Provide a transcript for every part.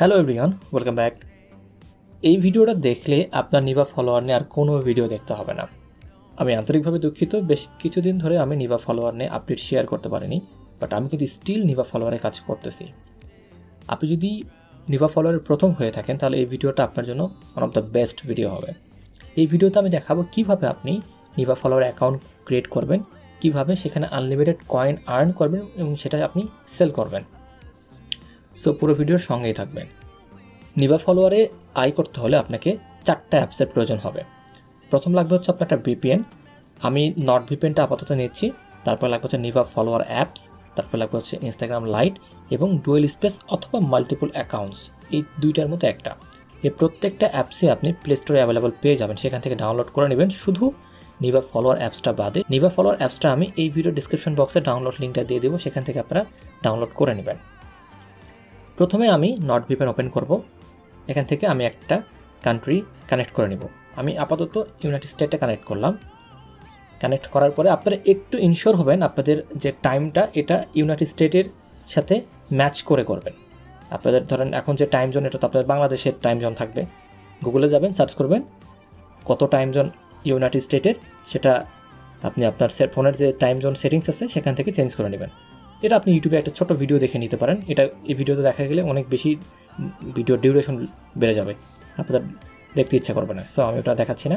Hello everyone welcome back এই ভিডিওটা দেখলে আপনার নিবা ফলোয়ার নিয়ে আর কোনো ভিডিও দেখতে হবে না। আমি আন্তরিকভাবে দুঃখিত, বেশ কিছুদিন ধরে আমি নিবা ফলোয়ার নিয়ে আপডেট শেয়ার করতে পারিনি বাট আমি কিন্তু স্টিল নিবা ফলোয়ারে কাজ করতেছি। আপনি যদি নিবা ফলোয়ারের প্রথম হয়ে থাকেন, তাহলে এই ভিডিওটা আপনার জন্য one of the best video হবে। এই ভিডিওতে আমি দেখাবো কীভাবে আপনি নিবা ফলোয়ার অ্যাকাউন্ট ক্রিয়েট করবেন, কীভাবে সেখানে আনলিমিটেড কয়েন আর্ন করবেন এবং সেটা আপনি সেল করবেন। সো পুরো ভিডিওর সঙ্গেই থাকবেন। নিবা ফলোয়ারে আই করতে হলে আপনাকে চারটা অ্যাপসের প্রয়োজন হবে। প্রথম লাগবে হচ্ছে আপনার একটা ভিপিএন আমি নট ভিপিএনটা আপাতত নিচ্ছি। তারপর লাগবে হচ্ছে নিভা ফলোয়ার অ্যাপস তারপর লাগবে হচ্ছে ইনস্টাগ্রাম লাইট এবং ডুয়েল স্পেস অথবা মাল্টিপল অ্যাকাউন্টস এই দুইটার মধ্যে একটা। এই প্রত্যেকটা অ্যাপসে আপনি প্লে স্টোরে অ্যাভেলেবল পেয়ে যাবেন। সেখান থেকে ডাউনলোড করে নেবেন। শুধু নিভা ফলোয়ার অ্যাপসটা বাদে নিভা ফলোয়ার অ্যাপসটা আমি এই ভিডিও ডিসক্রিপশন বক্সে ডাউনলোড লিঙ্কটা দিয়ে দেবো। সেখান থেকে আপনারা ডাউনলোড করে নেবেন। প্রথমে আমি নট ভিপেন ওপেন করব। এখান থেকে আমি একটা কান্ট্রি কানেক্ট করে নেব। আমি আপাতত ইউনাইটেড স্টেটে কানেক্ট করলাম। কানেক্ট করার পরে আপনারা একটু ইনশোর হবেন আপনাদের যে টাইমটা এটা ইউনাইটেড স্টেটের সাথে ম্যাচ করে করবেন। আপনাদের ধরেন এখন যে টাইম জোন এটা তো আপনাদের বাংলাদেশের টাইম জোন থাকবে। গুগলে যাবেন সার্চ করবেন, কত টাইম জোন ইউনাইটেড স্টেটের সেটা আপনি আপনার ফোনের যে টাইম জোন সেটিংস আছে, সেখান থেকে চেঞ্জ করে নেবেন। এটা আপনি ইউটিউবে একটা ছোট ভিডিও দেখে নিতে পারেন। এটা, এই ভিডিওতে দেখা গেলে অনেক বেশি ভিডিও ডিউরেশন বেড়ে যাবে। আপনাদের দেখতে ইচ্ছা করবে না। সো আমি ওটা দেখাচ্ছি না।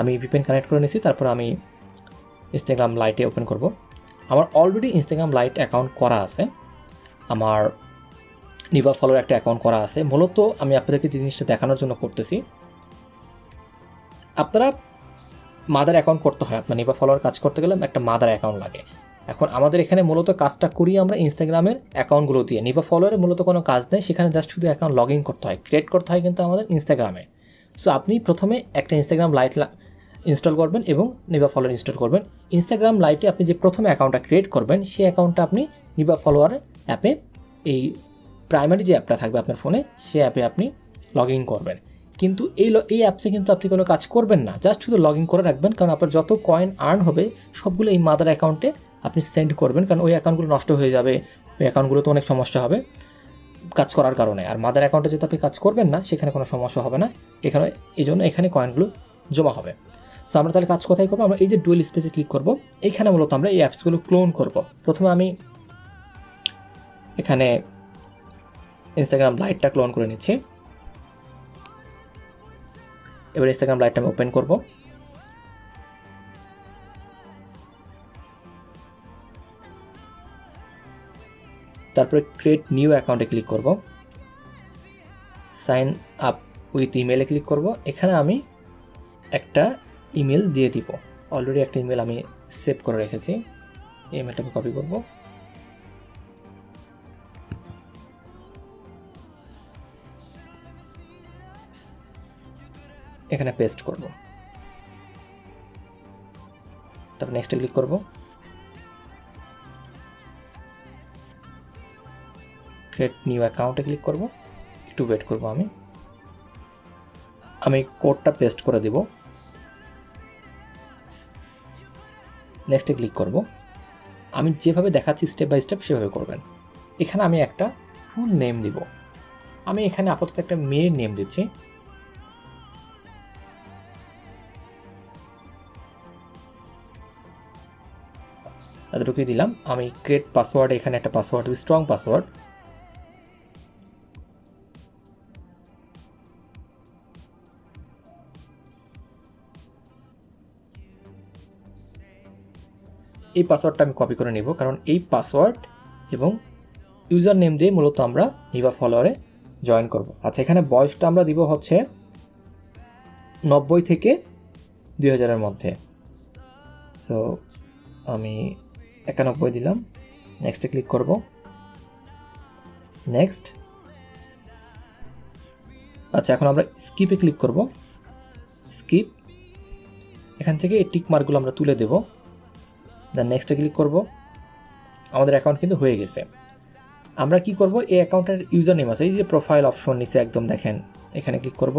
আমি ভিপেন কানেক্ট করে নিয়েছি তারপর আমি ইনস্টাগ্রাম লাইটে ওপেন করব। আমার অলরেডি ইনস্টাগ্রাম লাইট অ্যাকাউন্ট করা আছে। আমার নিভা ফলোর একটা অ্যাকাউন্ট করা আছে। মূলত আমি আপনাদেরকে যে জিনিসটা দেখানোর জন্য করতেছি, আপনারা মাদার অ্যাকাউন্ট করতে হয়। আপনার নিভা ফলোয়ার কাজ করতে গেলে একটা মাদার অ্যাকাউন্ট লাগে। এখন আমাদের এখানে মূলত কাজটা করি আমরা ইনস্টাগ্রামের অ্যাকাউন্টগুলো দিয়ে। নিভা ফলোয়ারে মূলত কোনো কাজ নেই, সেখানে জাস্ট শুধু অ্যাকাউন্ট লগ ইন করতে হয়। ক্রিয়েট করতে হয় কিন্তু আমাদের ইনস্টাগ্রামে সো আপনি প্রথমে একটা ইনস্টাগ্রাম লাইট ইনস্টল করবেন এবং নিভা ফলোয়ার ইনস্টল করবেন। ইনস্টাগ্রাম লাইটে আপনি যে প্রথমে অ্যাকাউন্টটা ক্রিয়েট করবেন, সেই অ্যাকাউন্টটা আপনি নিভা ফলোয়ার অ্যাপে এই প্রাইমারি যে অ্যাপটা থাকবে আপনার ফোনে সেই অ্যাপে আপনি লগ ইন করবেন। কিন্তু এই এই অ্যাপসে কিন্তু আপনি কোনো কাজ করবেন না। জাস্ট শুধু লগ ইন করে রাখবেন, কারণ আপনার যত কয়েন আর্ন হবে, সবগুলো এই মাদার অ্যাকাউন্টে আপনি সেন্ড করবেন, কারণ ওই অ্যাকাউন্টগুলো নষ্ট হয়ে যাবে। ওই অ্যাকাউন্টগুলোতে অনেক সমস্যা হবে কাজ করার কারণে। আর মাদার অ্যাকাউন্টে যদি আপনি কাজ করবেন না, সেখানে কোনো সমস্যা হবে না। এখানে, এই জন্য এখানে কয়েনগুলো জমা হবে। সো আমরা তাহলে কাজ কোথায় করব? আমরা এই যে ডুয়েল স্পেসে ক্লিক করব এইখানে মূলত আমরা এই অ্যাপসগুলো ক্লোন করব। প্রথমে আমি এখানে ইনস্টাগ্রাম লাইটটা ক্লোন করে নিচ্ছি। এবার ইনস্টাগ্রাম লাইটটা আমি ওপেন করব। তারপরে ক্রিয়েট নিউ অ্যাকাউন্টে ক্লিক করব। সাইন আপ উইথ ইমেলে ক্লিক করব। এখানে আমি একটা ইমেল দিয়ে দিব। অলরেডি একটা ইমেল আমি সেভ করে রেখেছি। এই ইমেলটাকে কপি করব। এখানে পেস্ট করব। তারপর নেক্সটে ক্লিক করব। ক্রিয়েট নিউ অ্যাকাউন্টে ক্লিক করব। একটু ওয়েট করব আমি। আমি কোডটা পেস্ট করে দেব। নেক্সটে ক্লিক করব। আমি যেভাবে দেখাচ্ছি স্টেপ বাই স্টেপ সেভাবে করবেন। এখানে আমি একটা ফুল নেম দিব। আমি এখানে আপাতত একটা মেয়ের নেম দিচ্ছি। ঢুকিয়ে দিলাম। আমি ক্রিয়েট পাসওয়ার্ড এখানে একটা পাসওয়ার্ড দিই স্ট্রং পাসওয়ার্ড এই পাসওয়ার্ডটা আমি কপি করে নিব, কারণ এই পাসওয়ার্ড এবং ইউজার নেম দিয়ে মূলত আমরা নিভা ফলোয়ারে জয়েন করব। আচ্ছা এখানে বয়সটা আমরা দিব হচ্ছে নব্বই থেকে দুই হাজারের মধ্যে। সো আমি একানব্বই দিলাম। নেক্সটে ক্লিক করব। নেক্সট আচ্ছা এখন আমরা স্কিপে ক্লিক করব। স্কিপ এখান থেকে এই টিক মার্কগুলো আমরা তুলে দেব। দেন নেক্সটে ক্লিক করব। আমাদের অ্যাকাউন্ট কিন্তু হয়ে গেছে। আমরা কি করব? এই অ্যাকাউন্টের ইউজার নেম আছে। এই যে প্রোফাইল অপশন নিচে একদম দেখেন, এখানে ক্লিক করব।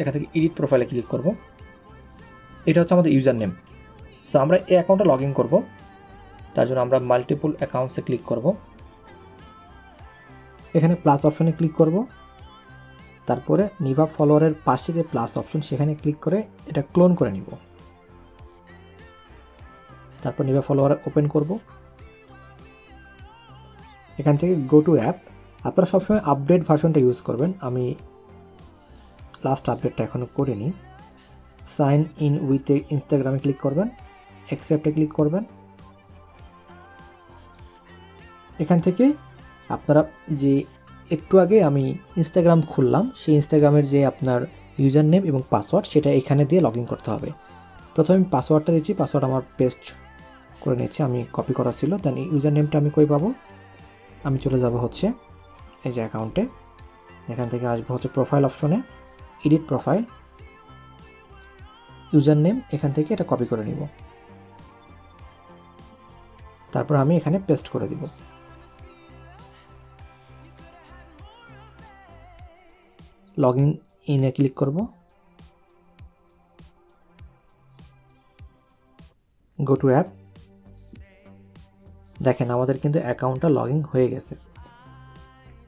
এখান থেকে এডিট প্রোফাইলে ক্লিক করব। এটা হচ্ছে আমাদের ইউজার নেম সো আমরা এই অ্যাকাউন্টে লগ ইন করব। তার জন্য আমরা মাল্টিপল অ্যাকাউন্টসে ক্লিক করব। এখানে প্লাস অপশনে ক্লিক করব। তারপরে নিভা ফলোয়ারের পাশে যে প্লাস অপশন সেখানে ক্লিক করে এটা ক্লোন করে নিব। তারপর নিভা ফলোয়ার ওপেন করব। এখান থেকে গো টু অ্যাপ আপনারা সবসময় আপডেট ভার্সনটা ইউজ করবেন। আমি লাস্ট আপডেটটা এখনও করিনি। সাইন ইন উইথ ইনস্টাগ্রামে ক্লিক করবেন। অ্যাকসেপ্টে ক্লিক করবেন। এখান থেকে আপনারা যে একটু আগে আমি ইনস্টাগ্রাম খুললাম, সেই ইনস্টাগ্রামের যে আপনার ইউজার নেম এবং পাসওয়ার্ড সেটা এখানে দিয়ে লগ করতে হবে। প্রথমে আমি পাসওয়ার্ডটা দিচ্ছি পাসওয়ার্ড আমার পেস্ট করে নিচ্ছি আমি কপি করা ছিল। দেন ইউজার নেমটা আমি কই পাবো? আমি চলে যাব হচ্ছে এই যে অ্যাকাউন্টে এখান থেকে আসব হচ্ছে প্রোফাইল অপশনে এডিট প্রোফাইল ইউজার নেম এখান থেকে এটা কপি করে নিব। তারপর আমি এখানে পেস্ট করে দিব। লগ ইন, ইনে ক্লিক করব। Go to app. দেখেন, আমাদের কিন্তু অ্যাকাউন্টটা লগ ইন হয়ে গেছে।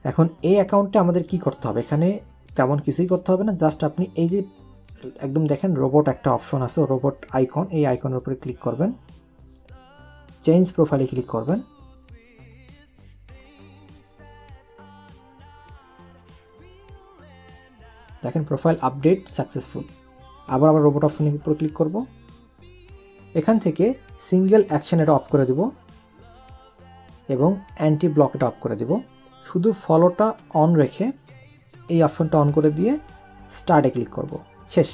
এখন এই অ্যাকাউন্টে আমাদের কি করতে হবে? এখানে তেমন কিছুই করতে হবে না, জাস্ট আপনি এই যে, একদম দেখেন রোবট একটা অপশন আছে রোবট আইকন এই আইকনের উপরে ক্লিক করবেন। চেঞ্জ প্রোফাইলে ক্লিক করবেন। দেখেন প্রোফাইল আপডেট সাকসেসফুল আবার আবার রোবট অপশনের উপর ক্লিক করব। এখান থেকে সিঙ্গেল অ্যাকশন এটা অফ করে দেব এবং অ্যান্টি ব্লক এটা অফ করে দেব। শুধু ফলোটা অন রেখে এই অপশনটা অন করে দিয়ে স্টার্টে ক্লিক করব। শেষ।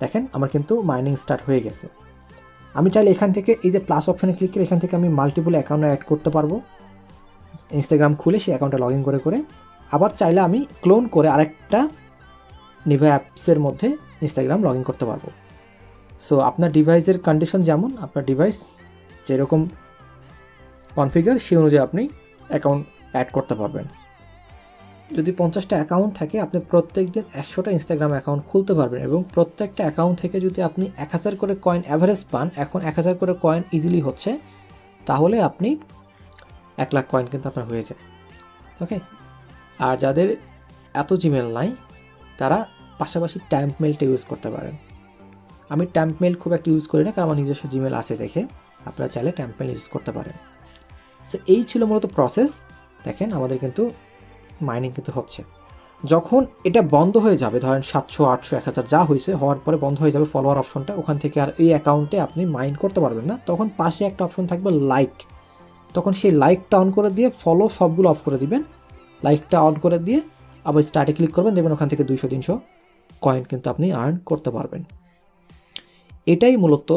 দেখেন, আমার কিন্তু মাইনিং স্টার্ট হয়ে গেছে। আমি চাইলে এখান থেকে এই যে প্লাস অপশনে ক্লিক করে এখান থেকে আমি মাল্টিপল অ্যাকাউন্ট অ্যাড করতে পারব। ইনস্টাগ্রাম খুলে সেই অ্যাকাউন্টটা লগ ইন করে করে। আবার চাইলে আমি ক্লোন করে আরেকটা নিভা অ্যাপসের মধ্যে ইনস্টাগ্রাম লগ ইন করতে পারব। সো আপনার ডিভাইসের কন্ডিশন যেমন, আপনার ডিভাইস যেরকম কনফিগার সেই অনুযায়ী আপনি অ্যাকাউন্ট অ্যাড করতে পারবেন। যদি পঞ্চাশটা অ্যাকাউন্ট থাকে, আপনি প্রত্যেক দিন একশোটা ইনস্টাগ্রাম অ্যাকাউন্ট খুলতে পারবেন এবং প্রত্যেকটা অ্যাকাউন্ট থেকে যদি আপনি এক হাজার করে কয়েন অ্যাভারেজ পান, এখন এক হাজার করে কয়েন ইজিলি হচ্ছে, তাহলে আপনি এক লাখ কয়েন কিন্তু আপনার হয়ে যায়। ওকে আর যাদের এত জিমেল নাই, তারা পাশাপাশি ট্যাম্প মেলটা ইউজ করতে পারেন। আমি ট্যাম্প মেল খুব একটা ইউজ করি না, কারণ আমার নিজস্ব জিমেল আছে দেখে। আপনারা চাইলে ট্যাম্প মেল ইউজ করতে পারেন। সো এই ছিল মূলত প্রসেস দেখেন, আমাদের কিন্তু মাইনিং কিন্তু হচ্ছে। যখন এটা বন্ধ হয়ে যাবে, ধরেন সাতশো, আটশো, এক হাজার যা হয়েছে, হওয়ার পরে বন্ধ হয়ে যাবে ফলোয়ার অপশনটা ওখান থেকে আর এই অ্যাকাউন্টে আপনি মাইন করতে পারবেন না। তখন পাশে একটা অপশন থাকবে লাইক তখন সেই লাইকটা অন করে দিয়ে ফলো সবগুলো অফ করে দিবেন। লাইকটা অন করে দিয়ে আবার স্টার্টে ক্লিক করবেন, দেখবেন ওখান থেকে দুইশো, তিনশো কয়েন কিন্তু আপনি আর্ন করতে পারবেন। এটাই মূলত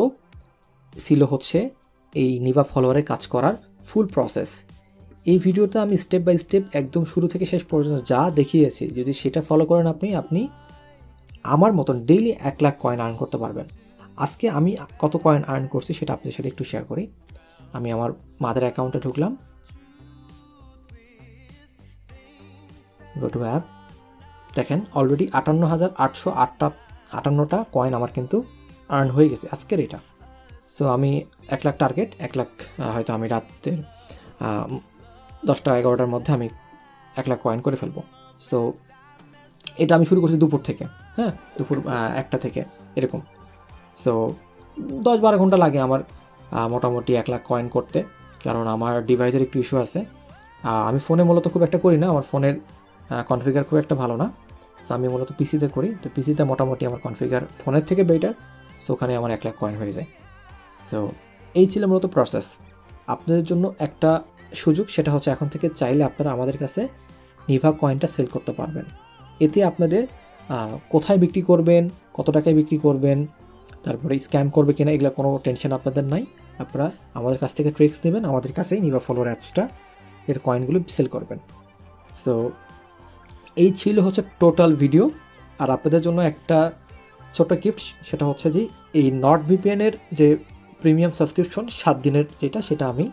ছিল হচ্ছে এই নিভা ফলোয়ারে কাজ করার ফুল প্রসেস এই ভিডিওতে আমি স্টেপ বাই স্টেপ একদম শুরু থেকে শেষ পর্যন্ত যা দেখিয়েছি, যদি সেটা ফলো করেন আপনি আপনি আমার মতন ডেইলি এক লাখ কয়েন আর্ন করতে পারবেন। আজকে আমি কত কয়েন আর্ন করছি সেটা আপনাদের সাথে একটু শেয়ার করি। আমি আমার মাদের অ্যাকাউন্টে ঢুকলাম। গো টু অ্যাপ দেখেন অলরেডি আটান্ন হাজার আটশো আটটা, আটান্নটা কয়েন আমার কিন্তু আর্ন হয়ে গেছে আজকের এটা। সো আমি এক লাখ টার্গেট এক লাখ হয়তো আমি রাতের দশটা, এগারোটার মধ্যে আমি এক লাখ কয়েন করে ফেলব। সো এটা আমি শুরু করছি দুপুর থেকে হ্যাঁ? দুপুর একটা থেকে, এরকম। সো দশ বারো ঘণ্টা লাগে আমার মোটামুটি এক লাখ কয়েন করতে, কারণ আমার ডিভাইসের একটু ইস্যু আছে। আমি ফোনে মূলত খুব একটা করি না, আমার ফোনের কনফিগার খুব একটা ভালো না। সো আমি মূলত পিসিতে করি, তো পিসিতে মোটামুটি আমার কনফিগার ফোনের থেকে বেটার সো ওখানে আমার এক লাখ কয়েন হয়ে যায়। সো এই ছিল মূলত প্রসেস আপনাদের জন্য একটা সুযোগ সেটা হচ্ছে এখন থেকে চাইলে আপনারা আমাদের কাছে নিভা কয়েনটা সেল করতে পারবেন। এতে আপনাদের কোথায় বিক্রি করবেন, কত টাকায় বিক্রি করবেন, তারপরে স্ক্যাম করবে কিনা এগুলো কোনো টেনশন আপনাদের নাই। আপনারা আমাদের কাছ থেকে ট্রিক্স নেবেন, আমাদের কাছেই নিভা ফলোর অ্যাপসটা এর কয়েনগুলো সেল করবেন। সো এই ছিল হচ্ছে টোটাল ভিডিও আর আপনাদের জন্য একটা ছোট গিফট সেটা হচ্ছে যে এই নট ভিপিএনের যে প্রিমিয়াম সাবস্ক্রিপশন সাত দিনের যেটা, সেটা আমি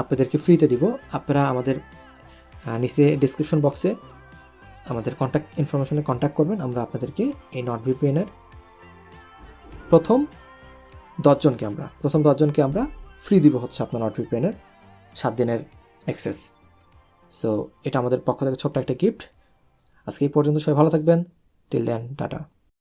আপনাদেরকে ফ্রিতে দিব। আপনারা আমাদের নিচে ডিসক্রিপশন বক্সে আমাদের কন্ট্যাক্ট ইনফরমেশনে কন্ট্যাক্ট করবেন। আমরা আপনাদেরকে এই নট ভিপিএনের প্রথম দশজনকে আমরা, প্রথম দশজনকে আমরা ফ্রি দিব হচ্ছে আপনার নট ভিপিএনের সাত দিনের অ্যাক্সেস সো এটা আমাদের পক্ষ থেকে ছোট্ট একটা গিফট আজকে এই পর্যন্ত সবাই ভালো থাকবেন। Till then tata.